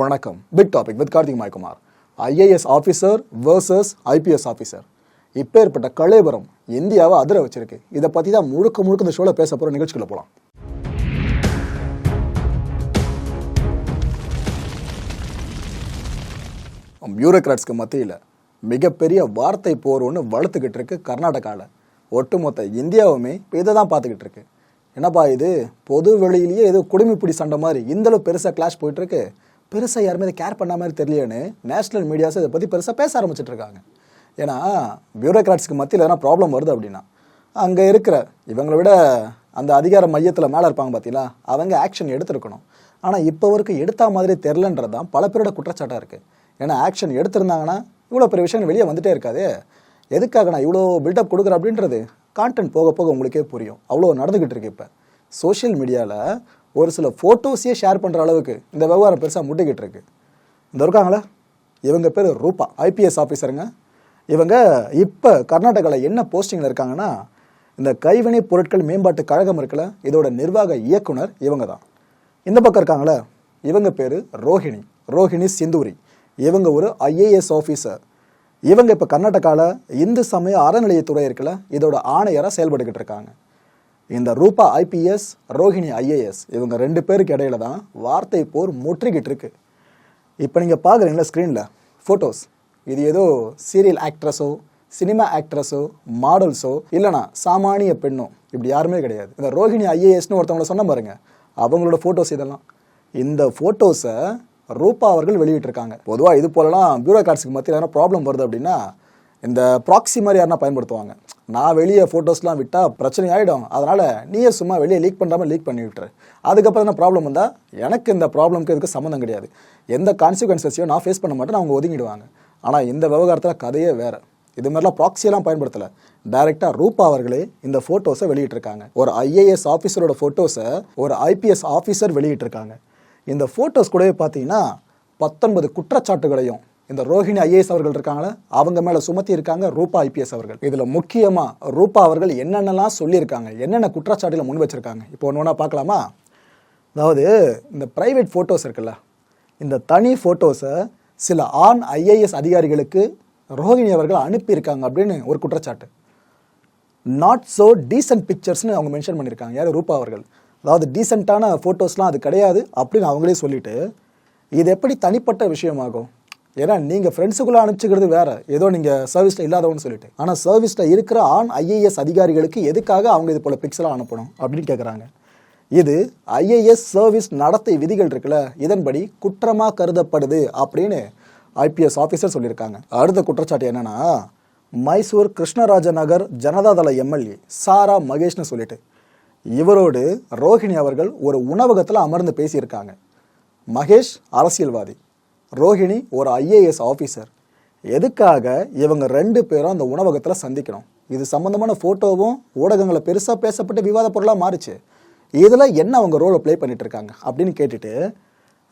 வணக்கம். Big topic with Karthik Maykumar. IAS officer versus IPS officer இப்பேற்பட்ட கலேபரம் இந்தியாவை அதிர வச்சிருக்கு. இதை பற்றி தான் முழுக்க முழுக்க இந்த ஷோவில் பேச போகிற நிகழ்ச்சிக்குள்ள போகலாம் பியூரோக்ராட்ஸ்க்கு மத்தியில் மிகப்பெரிய வார்த்தை போர் ஒன்று வளர்த்துக்கிட்டு இருக்கு கர்நாடகாவில் ஒட்டுமொத்த இந்தியாவுமே இப்போ இதை தான் பார்த்துக்கிட்டு இருக்கு. என்னப்பா இது? பொது வெளியிலேயே ஏதோ குடிமைப்பிடி சண்டை மாதிரி. இந்தளவு பெருசாக கிளாஷ் போயிட்டு இருக்கு. பெருசாக யாருமே இதை கேர் பண்ண மாதிரி தெரியலையேன்னு நேஷனல் மீடியாஸ் இதை பற்றி பெருசாக பேச ஆரம்பிச்சிட்டு இருக்காங்க ஏன்னா பியூரோக்ராட்ஸ்க்கு மத்தியில் எதனா ப்ராப்ளம் வருது அப்படின்னா அங்கே இருக்கிற இவங்களை விட அந்த அதிகார மையத்தில் மேலே இருப்பாங்க பார்த்தீங்களா அவங்க ஆக்ஷன் எடுத்திருக்கணும். ஆனால் இப்போ வரைக்கும் எடுத்த மாதிரி தெரிலன்றது தான் பல பேரோட குற்றச்சாட்டாக இருக்குது ஏன்னா ஆக்ஷன் எடுத்திருந்தாங்கன்னா இவ்வளோ பெரிய விஷயங்கள் வெளியே வந்துட்டே இருக்காது. எதுக்காக நான் இவ்வளோ பில்டப் கொடுக்குறேன் அப்படின்றது? கான்டென்ட் போக போக உங்களுக்கே புரியும். அவ்வளோ நடந்துக்கிட்டு இருக்கு இப்போ. சோஷியல் மீடியாவில் ஒரு சில ஃபோட்டோஸையே ஷேர் பண்ணுற அளவுக்கு இந்த விவகாரம் பெருசாக முட்டிக்கிட்டு இருக்கு. இந்த இருக்காங்களா? இவங்க பேர் ரூபா ஐபிஎஸ் ஆஃபீஸருங்க இவங்க இப்போ கர்நாடகாவில் என்ன போஸ்டிங்கில் இருக்காங்கன்னா இந்த கைவினை பொருட்கள் மேம்பாட்டு கழகம் இருக்குல்ல இதோட நிர்வாக இயக்குனர் இவங்க தான். இந்த பக்கம் இருக்காங்களே? இவங்க பேர் ரோஹிணி ரோஹிணி சிந்தூரி. இவங்க ஒரு ஐஏஎஸ் ஆஃபீஸர் இவங்க இப்போ கர்நாடகாவில் இந்து சமய அறநிலையத்துறை இருக்குல்ல இதோட ஆணையராக செயல்பட்டுக்கிட்டு இருக்காங்க. இந்த ரூபா ஐபிஎஸ் ரோஹிணி ஐஏஎஸ் இவங்க ரெண்டு பேருக்கு இடையில தான் வார்த்தை போர் முற்றுகிட்டு இருக்கு. இப்போ நீங்கள் பார்க்குறீங்களா ஸ்க்ரீனில் ஃபோட்டோஸ் இது ஏதோ சீரியல் ஆக்ட்ரஸோ சினிமா ஆக்ட்ரஸோ மாடல்ஸோ இல்லைனா சாமானிய பெண்ணோ? இப்படி யாருமே கிடையாது. இந்த ரோஹிணி ஐஏஎஸ்னு ஒருத்தவங்கள சொன்ன பாருங்க. அவங்களோட ஃபோட்டோஸ் இதெல்லாம். இந்த ஃபோட்டோஸை ரூபா அவர்கள் வெளியிட்டிருக்காங்க. பொதுவாக இது போலலாம் பியூரோக்ராட்ஸுக்கு மத்தியில் எதனா ப்ராப்ளம் வருது அப்படின்னா இந்த ப்ராக்ஸி மாதிரி யாருன்னா பயன்படுத்துவாங்க. நான் வெளியே ஃபோட்டோஸ்லாம் விட்டால் பிரச்சனை ஆகிடும் அதனால் நீயே சும்மா வெளியே லீக் பண்ணாமல் லீக் பண்ணி விட்டுரு. அதுக்கப்புறம் என்ன ப்ராப்ளம் வந்தால் எனக்கு இந்த ப்ராப்ளம்க்கு இதுக்கு சம்மந்தம் கிடையாது. எந்த கான்சிக்வன்சஸையும் நான் ஃபேஸ் பண்ண மாட்டேன் அவங்க ஒதுங்கிடுவாங்க. ஆனால் இந்த விவகாரத்தில் கதையே வேறு. இது மாதிரிலாம் ப்ராக்சியெல்லாம் பயன்படுத்தலை. டைரெக்டாக ரூபா அவர்களே இந்த ஃபோட்டோஸை வெளியிட்டிருக்காங்க. ஒரு ஐஏஎஸ் ஆஃபீஸரோட ஃபோட்டோஸை ஒரு ஐபிஎஸ் ஆஃபீஸர் வெளியிட்டிருக்காங்க. இந்த ஃபோட்டோஸ் கூடவே பார்த்தீங்கன்னா பத்தொன்பது குற்றச்சாட்டுகளையும் இந்த ரோஹிணி ஐஏஎஸ் அவர்கள் இருக்காங்களே? அவங்க மேலே சுமத்தி இருக்காங்க ரூபா ஐபிஎஸ் அவர்கள். இதில் முக்கியமாக ரூபா அவர்கள் என்னென்னலாம் சொல்லியிருக்காங்க? என்னென்ன குற்றச்சாட்டில் முன் வச்சிருக்காங்க? இப்போ ஒன்று ஒன்றா பார்க்கலாமா? அதாவது இந்த ப்ரைவேட் ஃபோட்டோஸ் இருக்குல்ல இந்த தனி ஃபோட்டோஸை சில ஆண் ஐஏஎஸ் அதிகாரிகளுக்கு ரோஹிணி அவர்கள் அனுப்பியிருக்காங்க அப்படின்னு ஒரு குற்றச்சாட்டு. நாட் ஸோ டீசன்ட் பிக்சர்ஸ்னு அவங்க மென்ஷன் பண்ணியிருக்காங்க. யார்? ரூபா அவர்கள். அதாவது டீசெண்டான ஃபோட்டோஸ்லாம் அது கிடையாது அப்படின்னு அவங்களே சொல்லிவிட்டு இது எப்படி தனிப்பட்ட விஷயமாகும்? ஏன்னா நீங்கள் ஃப்ரெண்ட்ஸுக்குள்ளே அனுப்பிச்சிக்கிறது வேறு. ஏதோ நீங்கள் சர்வீஸில் இல்லாதவன்னு சொல்லிட்டு. ஆனால் சர்வீஸில் இருக்கிற ஆண் ஐஏஎஸ் அதிகாரிகளுக்கு எதுக்காக அவங்க இது போல் பிக்சலாக அனுப்பணும் அப்படின்னு கேட்குறாங்க இது ஐஏஎஸ் சர்வீஸ் நடத்தை விதிகள் இருக்குல்ல இதன்படி குற்றமாக கருதப்படுது அப்படின்னு ஐபிஎஸ் ஆஃபீஸர் சொல்லியிருக்காங்க. அடுத்த குற்றச்சாட்டு என்னன்னா மைசூர் கிருஷ்ணராஜ நகர் ஜனதாதள எம்எல்ஏ சாரா மகேஷ்னு சொல்லிட்டு. இவரோடு ரோஹிணி அவர்கள் ஒரு உணவகத்தில் அமர்ந்து பேசியிருக்காங்க. மகேஷ் அரசியல்வாதி. ரோஹிணி ஒரு ஐஏஎஸ் ஆஃபீஸர் எதுக்காக இவங்க ரெண்டு பேரும் அந்த உணவகத்தில் சந்திக்கணும்? இது சம்மந்தமான ஃபோட்டோவும் ஊடகங்களை பெருசாக பேசப்பட்டு விவாத பொருளாக மாறிச்சு. இதில் என்ன அவங்க ரோலை ப்ளே பண்ணிட்டு இருக்காங்க? அப்படின்னு கேட்டுட்டு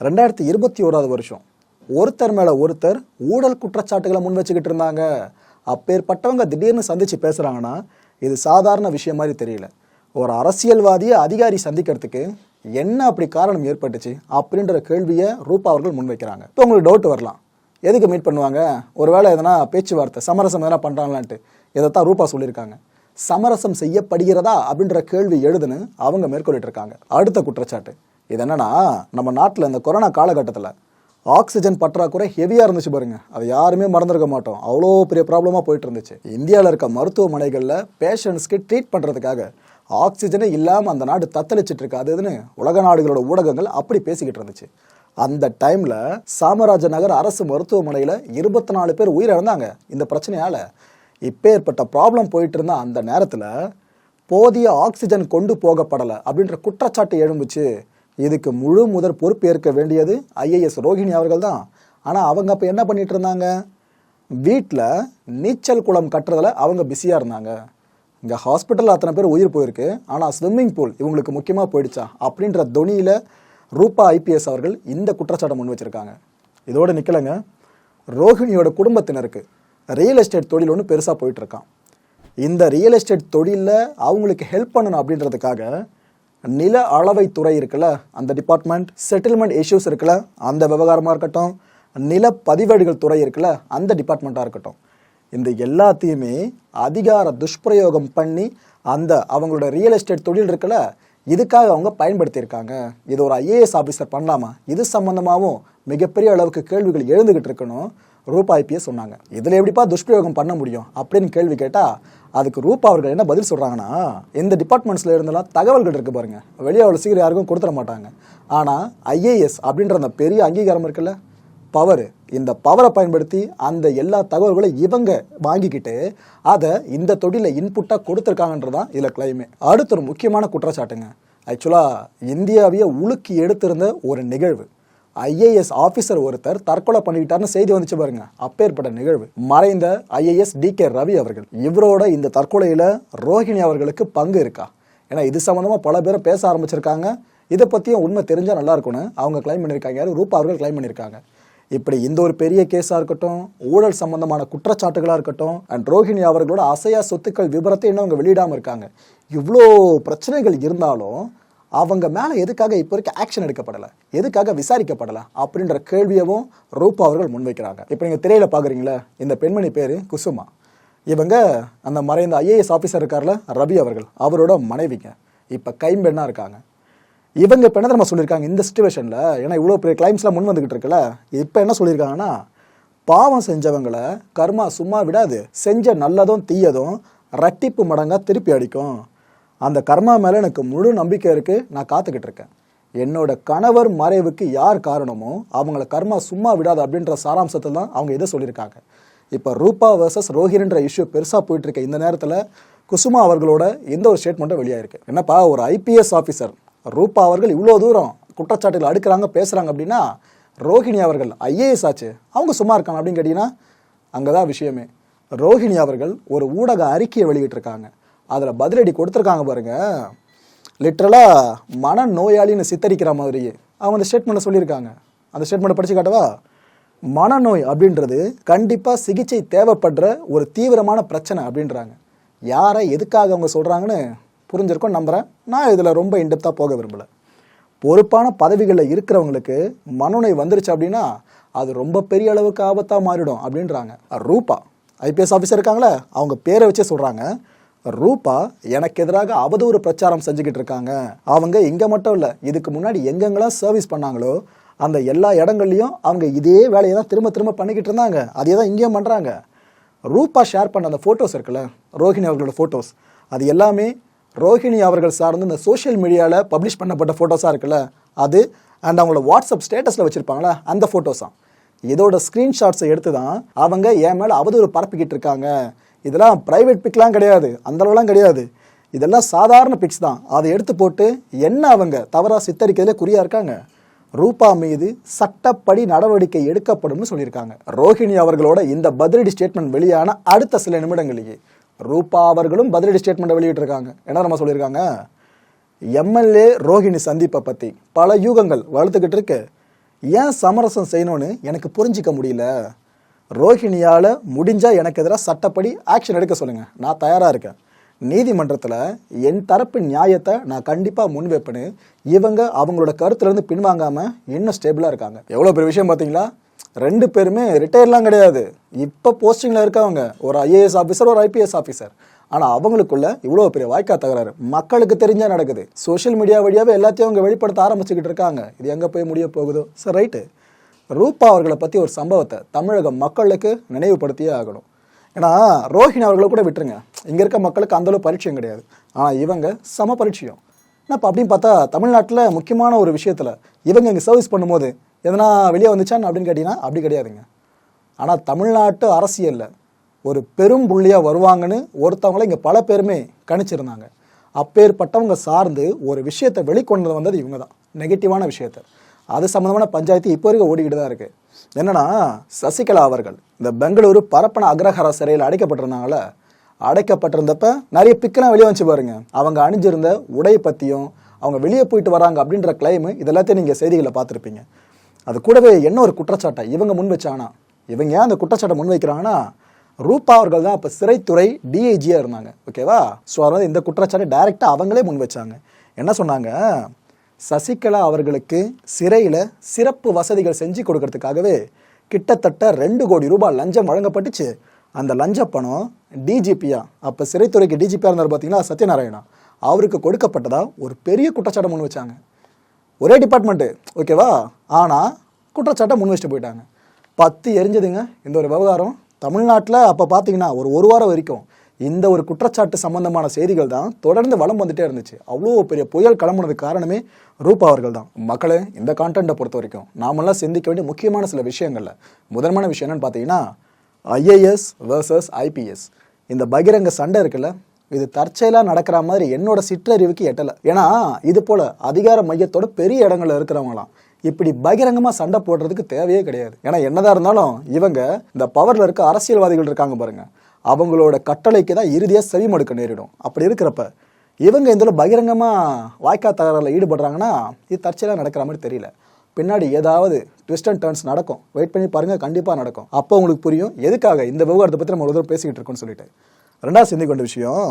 ரெண்டாயிரத்தி இருபத்தி ஓராவது வருஷம் ஒருத்தர் மேலே ஒருத்தர் ஊழல் குற்றச்சாட்டுகளை முன் வச்சுக்கிட்டு இருந்தாங்க. அப்பேற்பட்டவங்க திடீர்னு சந்தித்து பேசுகிறாங்கன்னா இது சாதாரண விஷயம் மாதிரி தெரியல. ஒரு அரசியல்வாதியை அதிகாரி சந்திக்கிறதுக்கு என்ன அப்படி காரணம் ஏற்பட்டுச்சு அப்படின்ற கேள்வியை ரூபா அவர்கள் முன்வைக்கிறாங்க. இப்போ உங்களுக்கு டவுட் வரலாம். எதுக்கு மீட் பண்ணுவாங்க? ஒருவேளை எதனா பேச்சுவார்த்தை சமரசம் எதனா பண்ணுறாங்களான்ட்டு இதைத்தான் ரூபா சொல்லியிருக்காங்க. சமரசம் செய்யப்படுகிறதா அப்படின்ற கேள்வி எழுதுன்னு அவங்க மேற்கொள்ளிட்டு இருக்காங்க அடுத்த குற்றச்சாட்டு. இது என்னன்னா நம்ம நாட்டில் இந்த கொரோனா காலகட்டத்தில் ஆக்சிஜன் பற்றாக்குறை ஹெவியாக இருந்துச்சு பாருங்க. அது யாருமே மறந்துருக்க மாட்டோம். அவ்வளோ பெரிய ப்ராப்ளமாக போயிட்டு இருந்துச்சு. இந்தியாவில் இருக்க மருத்துவமனைகளில் பேஷண்ட்ஸ்க்கு ட்ரீட் பண்ணுறதுக்காக ஆக்சிஜனே இல்லாமல் அந்த நாடு தத்தளிச்சிட்டு இருக்கு. உலக நாடுகளோட ஊடகங்கள் அப்படி பேசிக்கிட்டு இருந்துச்சு. அந்த டைமில் சாமராஜ நகர் அரசு மருத்துவமனையில் இருபத்தி நாலு பேர் உயிரிழந்தாங்க இந்த பிரச்சனையால். இப்போ ஏற்பட்ட ப்ராப்ளம் போயிட்டு இருந்த அந்த நேரத்தில் போதிய ஆக்சிஜன் கொண்டு போகப்படலை அப்படின்ற குற்றச்சாட்டு எழும்புச்சு இதுக்கு முழு முதற் பொறுப்பேற்க வேண்டியது ஐஏஎஸ் ரோஹிணி அவர்கள் தான். ஆனால் அவங்க அப்போ என்ன பண்ணிட்டு இருந்தாங்க? வீட்டில் நீச்சல் குளம் கட்டுறதுல அவங்க பிஸியாக இருந்தாங்க. இங்கே ஹாஸ்பிட்டலில் அத்தனை பேர் உயிர் போயிருக்கு. ஆனால் ஸ்விம்மிங் பூல் இவங்களுக்கு முக்கியமாக போயிடுச்சா? அப்படின்ற தொனியில் ரூபா ஐபிஎஸ் அவர்கள் இந்த குற்றச்சாட்டை முன் வச்சிருக்காங்க. இதோட நிற்கலைங்க ரோஹிணியோட குடும்பத்தினருக்கு ரியல் எஸ்டேட் தொழில் ஒன்று பெருசாக போயிட்டுருக்கான் இந்த ரியல் எஸ்டேட் தொழிலில் அவங்களுக்கு ஹெல்ப் பண்ணணும் அப்படின்றதுக்காக நில அளவை துறை இருக்குல்ல அந்த டிபார்ட்மெண்ட் செட்டில்மெண்ட் இஷ்யூஸ் இருக்குல்ல அந்த விவகாரமாக இருக்கட்டும் நில பதிவேடுகள் துறை இருக்குல்ல அந்த டிபார்ட்மெண்ட்டாக இருக்கட்டும். இந்த எல்லாத்தையுமே அதிகார துஷ்பிரயோகம் பண்ணி அந்த அவங்களோட ரியல் எஸ்டேட் தொழில் இருக்குல்ல இதுக்காக அவங்க பயன்படுத்தியிருக்காங்க. இது ஒரு ஐஏஎஸ் ஆஃபீஸர் பண்ணலாமா? இது சம்மந்தமாகவும் மிகப்பெரிய அளவுக்கு கேள்விகள் எழுந்துகிட்டு இருக்கணும். ரூபா ஐபிஎஸ் சொன்னாங்க. இதில் எப்படிப்பா துஷ்பிரயோகம் பண்ண முடியும் அப்படின்னு கேள்வி கேட்டால் அதுக்கு ரூபா அவர்கள் என்ன பதில் சொல்கிறாங்கன்னா இந்த டிபார்ட்மெண்ட்ஸில் இருந்தெல்லாம் தகவல்கள் இருக்குது பாருங்கள் வெளியே அவ்வளோ சீக்கிரம் யாருக்கும் கொடுத்துட மாட்டாங்க. ஆனால் ஐஏஎஸ் அப்படின்ற அந்த பெரிய அங்கீகாரம் இருக்குல்ல பவர் இந்த பவரை பயன்படுத்தி அந்த எல்லா தகவல்களையும் இவங்க வாங்கிக்கிட்டு அதை இந்த தொழிலை இன்புட்டாக கொடுத்துருக்காங்கன்றதான் இதில் கிளைமே அடுத்த ஒரு முக்கியமான குற்றச்சாட்டுங்க. ஆக்சுவலாக இந்தியாவையே உலுக்கி எடுத்திருந்த ஒரு நிகழ்வு. ஐஏஎஸ் ஆஃபீஸர் ஒருத்தர் தற்கொலை பண்ணிக்கிட்டாருன்னு செய்தி வந்துச்சு பாருங்க. அப்பேற்பட்ட நிகழ்வு. மறைந்த ஐஏஎஸ் டி கே ரவி அவர்கள். இவரோட இந்த தற்கொலையில் ரோஹிணி அவர்களுக்கு பங்கு இருக்கா? ஏன்னா இது சம்மந்தமாக பல பேரும் பேச ஆரம்பிச்சிருக்காங்க. இதை பற்றியும் உண்மை தெரிஞ்சால் நல்லா இருக்கும்னு அவங்க கிளைம் பண்ணியிருக்காங்க யாரு? ரூபா அவர்கள் கிளைம் பண்ணியிருக்காங்க இப்படி இந்த ஒரு பெரிய கேஸாக இருக்கட்டும் ஊழல் சம்பந்தமான குற்றச்சாட்டுகளாக இருக்கட்டும் அண்ட் ரோஹிணி அவர்களோட அசையா சொத்துக்கள் விபரத்தை இன்னும் அவங்க வெளியிடாமல் இருக்காங்க. இவ்வளோ பிரச்சனைகள் இருந்தாலும் அவங்க மேலே எதுக்காக இப்போ வரைக்கும் ஆக்ஷன் எடுக்கப்படலை? எதுக்காக விசாரிக்கப்படலை? அப்படின்ற கேள்வியவும் ரூபா அவர்கள் முன்வைக்கிறாங்க. இப்போ நீங்கள் திரையில் பார்க்குறீங்களே இந்த பெண்மணி பேர் குசுமா. இவங்க அந்த மறைந்த ஐஏஎஸ் ஆஃபீஸர் இருக்கார்ல ரவி அவர்கள் அவரோட மனைவிங்க. இப்போ கைம்பெண்ணாக இருக்காங்க. இவங்க இப்போ என்ன நம்ம சொல்லியிருக்காங்க இந்த சுச்சுவேஷனில் ஏன்னா இவ்வளோ பெரிய கிளைம்ஸ்லாம் முன் வந்துகிட்டு இருக்குல்ல? இப்போ என்ன சொல்லியிருக்காங்கன்னா பாவம் செஞ்சவங்களை கர்மா சும்மா விடாது. செஞ்ச நல்லதும் தீயதும் ரட்டிப்பு மடங்காக திருப்பி அடிக்கும். அந்த கர்மா மேலே எனக்கு முழு நம்பிக்கை இருக்குது நான் காத்துக்கிட்டு இருக்கேன். என்னோட கணவர் மறைவுக்கு யார் காரணமோ அவங்கள கர்மா சும்மா விடாது அப்படின்ற சாராம்சத்தில் தான் அவங்க இதை சொல்லியிருக்காங்க. இப்போ ரூபா வர்சஸ் ரோஹின்ற இஷ்யூ பெருசாக போயிட்டு இருக்க. இந்த நேரத்தில் குசுமா அவர்களோட எந்த ஒரு ஸ்டேட்மெண்ட்டும் வெளியாயிருக்கு. என்னப்பா ஒரு ஐபிஎஸ் ஆஃபீஸர் ரூபா அவர்கள் இவ்வளோ தூரம் குற்றச்சாட்டுகள் அடுக்கிறாங்க பேசுகிறாங்க அப்படின்னா ரோஹிணி அவர்கள் ஐஏஎஸ் ஆச்சு. அவங்க சும்மா இருக்காங்க அப்படின்னு கேட்டிங்கன்னா அங்கே தான் விஷயமே. ரோஹிணி அவர்கள் ஒரு ஊடக அறிக்கையை வெளியிட்டிருக்காங்க. அதில் பதிலடி கொடுத்துருக்காங்க பாருங்கள் லிட்ரலாக மன நோயாளின்னு சித்தரிக்கிற மாதிரியே. அவங்க அந்த ஸ்டேட்மெண்ட்டை சொல்லியிருக்காங்க. அந்த ஸ்டேட்மெண்ட்டை படித்து காட்டவா? மனநோய் அப்படின்றது கண்டிப்பாக சிகிச்சை தேவைப்படுற ஒரு தீவிரமான பிரச்சனை அப்படின்றாங்க. யாரை எதுக்காக அவங்க சொல்கிறாங்கன்னு புரிஞ்சிருக்கும் நம்புகிறேன் நான் இதில் ரொம்ப இன்டெப்த்தாக போக விரும்பலை. பொறுப்பான பதவிகளில் இருக்கிறவங்களுக்கு மனநோய் வந்துருச்சு அப்படின்னா அது ரொம்ப பெரிய அளவுக்கு ஆபத்தாக மாறிடும் அப்படின்றாங்க. ரூபா ஐபிஎஸ் ஆஃபீஸர் இருக்காங்களே அவங்க பேரை வச்சே சொல்கிறாங்க ரூபா எனக்கு எதிராக அவதூறு பிரச்சாரம் செஞ்சுக்கிட்டு இருக்காங்க. அவங்க இங்கே மட்டும் இல்லை இதுக்கு முன்னாடி எங்கெங்கெல்லாம் சர்வீஸ் பண்ணாங்களோ அந்த எல்லா இடங்கள்லையும் அவங்க இதே வேலையை தான் திரும்ப திரும்ப பண்ணிக்கிட்டு இருந்தாங்க. அதே தான் இங்கேயும் பண்ணுறாங்க ரூபா ஷேர் பண்ண அந்த ஃபோட்டோஸ் இருக்குல்ல ரோஹிணி அவர்களோட ஃபோட்டோஸ் அது எல்லாமே ரோஹிணி அவர்கள் சார்ந்து இந்த சோஷியல் மீடியாவில் பப்ளிஷ் பண்ணப்பட்ட ஃபோட்டோஸாக இருக்குல்ல அது அண்ட் அவங்களோட வாட்ஸ்அப் ஸ்டேட்டஸில் வச்சுருப்பாங்களா அந்த ஃபோட்டோஸாம் இதோட ஸ்க்ரீன்ஷாட்ஸை எடுத்து தான் அவங்க என் மேலே அவதூறு பரப்பிக்கிட்டு இருக்காங்க. இதெல்லாம் ப்ரைவேட் பிக்லாம் கிடையாது அந்த அளவுலாம் கிடையாது. இதெல்லாம் சாதாரண பிக்ஸ் தான். அதை எடுத்து போட்டு என்ன அவங்க தவறாக சித்தரிக்கிறதுல குறியாக இருக்காங்க? ரூபா மீது சட்டப்படி நடவடிக்கை எடுக்கப்படும்னு சொல்லியிருக்காங்க. ரோஹிணி அவர்களோட இந்த பதிலடி ஸ்டேட்மெண்ட் வெளியான அடுத்த சில நிமிடங்களிலேயே. ரூபா அவர்களும் பதிலடி ஸ்டேட்மெண்ட்டை வெளியிட்டிருக்காங்க. என்ன நம்ம சொல்லியிருக்காங்க? எம்எல்ஏ ரோஹிணி சந்திப்பை பற்றி பல யூகங்கள் வளர்த்துக்கிட்டு இருக்கு. ஏன் சமரசம் செய்யணும்னு எனக்கு புரிஞ்சிக்க முடியல. ரோஹிணியால் முடிஞ்சால் எனக்கு எதிராக சட்டப்படி ஆக்ஷன் எடுக்க சொல்லுங்கள் நான் தயாராக இருக்கேன். நீதிமன்றத்தில் என் தரப்பு நியாயத்தை நான் கண்டிப்பாக முன்வைப்பேன்னு இவங்க அவங்களோட கருத்துலேருந்து பின்வாங்காமல் இன்னும் ஸ்டேபிளாக இருக்காங்க. எவ்வளோ பெரிய விஷயம் பார்த்தீங்களா? ரெண்டு பேருமே ரிட்டையர்லாம் கிடையாது. இப்போ போஸ்டிங்கில் இருக்கவங்க ஒரு ஐஏஎஸ் ஆஃபீஸர் ஒரு ஐபிஎஸ் ஆஃபீஸர் ஆனால் அவங்களுக்குள்ள இவ்வளோ பெரிய வாய்க்கா தகராறு. மக்களுக்கு தெரிஞ்சா நடக்குது. சோஷியல் மீடியா வழியாகவே எல்லாத்தையும் அவங்க வெளிப்படுத்த ஆரம்பிச்சுக்கிட்டு இருக்காங்க. இது எங்கே போய் முடிய போகுதோ? சரி ரைட்டு ரூபா அவர்களை பற்றி ஒரு சம்பவத்தை தமிழக மக்களுக்கு நினைவுபடுத்தியே ஆகணும். ஏன்னா ரோஹிணி அவர்களை கூட விட்டுருங்க. இங்கே இருக்க மக்களுக்கு அந்தளவு பரிச்சயம் கிடையாது. ஆனால் இவங்க சம பரிச்சயம். என்ன இப்போ அப்படின்னு பார்த்தா தமிழ்நாட்டில் முக்கியமான ஒரு விஷயத்தில் இவங்க இங்கே சர்வீஸ் பண்ணும்போது எதனா வெளியே வந்துச்சான்னு அப்படின்னு கேட்டிங்கன்னா அப்படி கிடையாதுங்க. ஆனால் தமிழ்நாட்டு அரசியலில் ஒரு பெரும் புள்ளியாக வருவாங்கன்னு ஒருத்தவங்கள இங்கே பல பேருமே கணிச்சிருந்தாங்க. அப்பேற்பட்டவங்க சார்ந்து ஒரு விஷயத்தை வெளிக்கொண்டு வந்தது இவங்க தான் நெகட்டிவான விஷயத்தை. அது சம்மந்தமான பஞ்சாயத்து இப்போ வரைக்கும் ஓடிக்கிட்டு தான் இருக்குது என்னென்னா சசிகலா அவர்கள் இந்த பெங்களூரு பரப்பன அக்ரஹார சிறையில் அடைக்கப்பட்டிருந்தாங்கள அடைக்கப்பட்டிருந்தப்ப நிறைய பிக்கெல்லாம் வெளியே வந்துச்சு பாருங்க. அவங்க அணிஞ்சிருந்த உடை பற்றியும் அவங்க வெளியே போயிட்டு வராங்க அப்படின்ற கிளைமு இதெல்லாத்தையும் நீங்கள் செய்திகளை பார்த்துருப்பீங்க. அது கூடவே என்ன ஒரு குற்றச்சாட்டை? இவங்க முன் வச்சானா? இவங்க ஏன் அந்த குற்றச்சாட்டை முன் வைக்கிறாங்கன்னா ரூபா அவர்கள் தான் அப்போ சிறைத்துறை டிஐஜியாக இருந்தாங்க. ஓகேவா ஸோ அதனால் இந்த குற்றச்சாட்டை டைரெக்டாக அவங்களே முன் வச்சாங்க. என்ன சொன்னாங்க? சசிகலா அவர்களுக்கு சிறையில் சிறப்பு வசதிகள் செஞ்சு கொடுக்கறதுக்காகவே கிட்டத்தட்ட ரெண்டு கோடி ரூபாய் லஞ்சம் வழங்கப்பட்டுச்சு. அந்த லஞ்ச பணம் டிஜிபியா அப்போ சிறைத்துறைக்கு டிஜிபியாக இருந்தார் பார்த்தீங்களா சத்யநாராயணா. அவருக்கு கொடுக்கப்பட்டதாக ஒரு பெரிய குற்றச்சாட்டை முன் வச்சாங்க. ஒரே டிபார்ட்மெண்ட்டு ஓகேவா ஆனால் குற்றச்சாட்டை முன் வச்சுட்டு போயிட்டாங்க. பத்து எரிஞ்சதுங்க. இந்த ஒரு விவகாரம். தமிழ்நாட்டில் அப்போ பார்த்தீங்கன்னா ஒரு ஒரு வாரம் வரைக்கும் இந்த ஒரு குற்றச்சாட்டு சம்பந்தமான செய்திகள் தான் தொடர்ந்து வளம் வந்துட்டே இருந்துச்சு. அவ்வளோ பெரிய புயல் கிளம்புனதுக்கு காரணமே ரூபா அவர்கள் தான். மக்களே இந்த கான்டென்ட்டை பொறுத்த வரைக்கும் நாமெல்லாம் சிந்திக்க வேண்டிய முக்கியமான சில விஷயங்களில் முதன்மையான விஷயம் என்னன்னு பார்த்தீங்கன்னா ஐஏஎஸ் வேர்சஸ் ஐபிஎஸ் இந்த பகிரங்க சண்டை இருக்குல்ல இது தற்செயலாக நடக்கிற மாதிரி என்னோட சிற்றறிவுக்கு எட்டலை. ஏன்னா இது போல அதிகார மையத்தோட பெரிய இடங்களில் இருக்கிறவங்களாம் இப்படி பகிரங்கமாக சண்டை போடுறதுக்கு தேவையே கிடையாது. ஏன்னா என்னதான் இருந்தாலும் இவங்க இந்த பவரில் இருக்க அரசியல்வாதிகள் இருக்காங்க பாருங்க. அவங்களோட கட்டளைக்கு தான் இறுதியாக செவிமடுக்க நேரிடும். அப்படி இருக்கிறப்ப இவங்க இதில் பகிரங்கமாக வாய்க்கா தகராறில் ஈடுபடுறாங்கன்னா இது தற்செயலாக நடக்கிற மாதிரி தெரியல. பின்னாடி ஏதாவது ட்விஸ்ட் அண்ட் டர்ன்ஸ் நடக்கும். வெயிட் பண்ணி பாருங்கள் கண்டிப்பாக நடக்கும். அப்போ உங்களுக்கு புரியும் எதுக்காக இந்த விவகாரத்தை பற்றி நம்ம ஒரு தடவை பேசிக்கிட்டு இருக்கோம்னு சொல்லிட்டு. ரெண்டாவது சிந்திக்க வேண்டிய விஷயம்.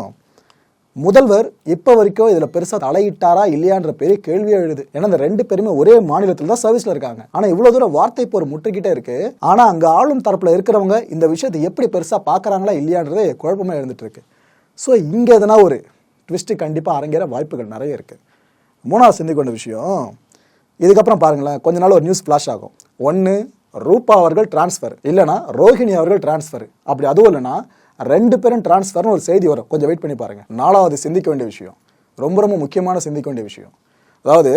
முதல்வர் இப்போ வரைக்கும் இதில் பெருசாக தலையிட்டாரா இல்லையான்ற பெரிய கேள்வியாக எழுது. ஏன்னா இந்த ரெண்டு பேருமே ஒரே மாநிலத்தில் தான் சர்வீஸில் இருக்காங்க. ஆனால் இவ்வளோ தூரம் வார்த்தை போர் முற்றுக்கிட்டே இருக்கு. ஆனால் அங்கே ஆளும் தரப்பில் இருக்கிறவங்க இந்த விஷயத்தை எப்படி பெருசாக பார்க்குறாங்களா இல்லையான்றதே குழப்பமாக இருந்துட்டு இருக்கு. ஸோ இங்கே எதனா ஒரு ட்விஸ்ட்டு கண்டிப்பாக அரங்கேற வாய்ப்புகள் நிறைய இருக்குது மூணாவது சிந்திக்க வேண்டிய விஷயம். இதுக்கப்புறம் பாருங்களேன் கொஞ்ச நாள் ஒரு நியூஸ் ஃப்ளாஷ் ஆகும். ஒன்று ரூபா அவர்கள் டிரான்ஸ்ஃபர் இல்லைனா ரோஹிணி அவர்கள் டிரான்ஸ்ஃபர் அப்படி அதுவும் இல்லைனா ரெண்டு பேரும் டிரான்ஸ்ஃபர்னு ஒரு செய்தி வரும். கொஞ்சம் வெயிட் பண்ணி பாருங்கள் நாலாவது சிந்திக்க வேண்டிய விஷயம். ரொம்ப ரொம்ப முக்கியமான சிந்திக்க வேண்டிய விஷயம். அதாவது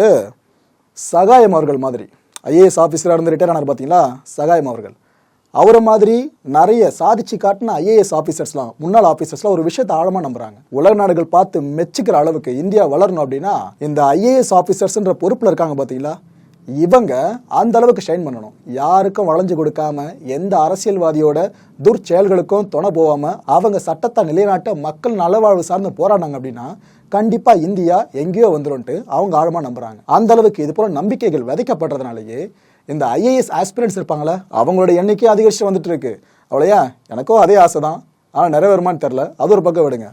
சகாயம் அவர்கள் மாதிரி. ஐஏஎஸ் ஆஃபீஸராக இருந்து ரிட்டையர் ஆனார் பார்த்தீங்களா சகாயம் அவர்கள். அவரை மாதிரி நிறைய சாதிச்சு காட்டின ஐஏஎஸ் ஆஃபீஸர்ஸ்லாம் முன்னாள் ஆஃபீஸர்ஸ்லாம் ஒரு விஷயத்தை ஆழமாக நம்புறாங்க. உலக நாடுகள் பார்த்து மெச்சுக்கிற அளவுக்கு இந்தியா வளரணும் அப்படின்னா இந்த ஐஏஎஸ் ஆஃபீஸர்ஸ்ன்ற பொறுப்பில் இருக்காங்க பார்த்தீங்களா இவங்க அந்த அளவுக்கு ஷைன் பண்ணணும். யாருக்கும் வளைஞ்சு கொடுக்காம எந்த அரசியல்வாதியோட துர்ச்செயல்களுக்கும் துணை போகாம அவங்க சட்டத்தை நிலைநாட்ட மக்கள் நலவாழ்வு சார்ந்து போராடினாங்க அப்படின்னா கண்டிப்பா இந்தியா எங்கேயோ வந்துடும்ட்டு அவங்க ஆழமா நம்புறாங்க. அந்த அளவுக்கு இது போல நம்பிக்கைகள் விதைக்கப்படுறதுனாலேயே இந்த ஐஏஎஸ் ஆஸ்பிரன்ஸ் இருப்பாங்களே அவங்களோட எண்ணிக்கை அதிகரிச்சு வந்துட்டு இருக்கு. அவ்வளையா? எனக்கும் அதே ஆசை தான் ஆனால் நிறைவேறுமான்னு தெரில அது ஒரு பக்கம் விடுங்க.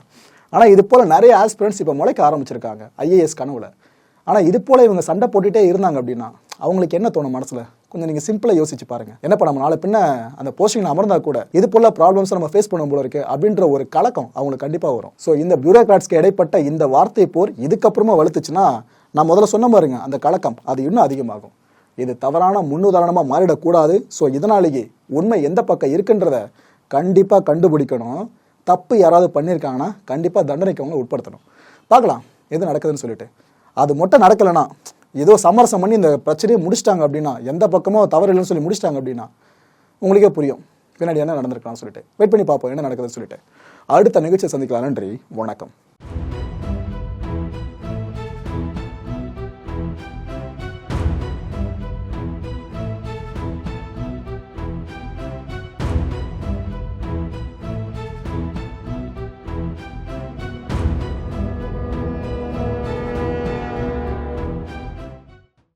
ஆனால் இது போல நிறைய ஆஸ்பிரன்ஸ் இப்போ முளைக்க ஆரம்பிச்சிருக்காங்க. ஐஏஎஸ் கனவுல. ஆனால் இது போல் இவங்க சண்டை போட்டுட்டே இருந்தாங்க அப்படின்னா அவங்களுக்கு என்ன தோணும் மனசில்? கொஞ்சம் நீங்கள் சிம்பிளாக யோசிச்சு பாருங்க. என்ன நம்ம நாளை பின்ன அந்த போஸ்டிங்கில் அமர்ந்தா கூட இது போல ப்ராப்ளம்ஸ் நம்ம ஃபேஸ் பண்ண போல இருக்கு அப்படின்ற ஒரு கலக்கம் அவங்களுக்கு கண்டிப்பாக வரும். ஸோ இந்த பியூரோக்ராட்ஸ்க்கு இடைப்பட்ட இந்த வார்த்தை போர் இதுக்கப்புறமா வலுத்துச்சுன்னா நான் முதல்ல சொன்ன பாருங்க அந்த கலக்கம் அது இன்னும் அதிகமாகும். இது தவறான முன்னுதாரணமாக மாறிடக்கூடாது. ஸோ இதனாலேயே உண்மை எந்த பக்கம் இருக்குன்றத கண்டிப்பாக கண்டுபிடிக்கணும். தப்பு யாராவது பண்ணியிருக்காங்கன்னா கண்டிப்பாக தண்டனைக்கு அவங்கள உட்படுத்தணும். பார்க்கலாம் எது நடக்குதுன்னு சொல்லிட்டு. அது மட்டும் நடக்கலைன்னா ஏதோ சமரசம் பண்ணி இந்த பிரச்சனையை முடிச்சிட்டாங்க அப்படின்னா எந்த பக்கமோ தவறு இல்லைன்னு சொல்லி முடிச்சிட்டாங்க அப்படின்னா உங்களுக்கே புரியும். பின்னாடி என்ன நடந்திருக்கலாம்னு சொல்லிட்டு. வெயிட் பண்ணி பார்ப்போம் என்ன நடக்குதுன்னு சொல்லிட்டு. அடுத்த நிகழ்ச்சியை சந்திக்கலாம். நன்றி வணக்கம்.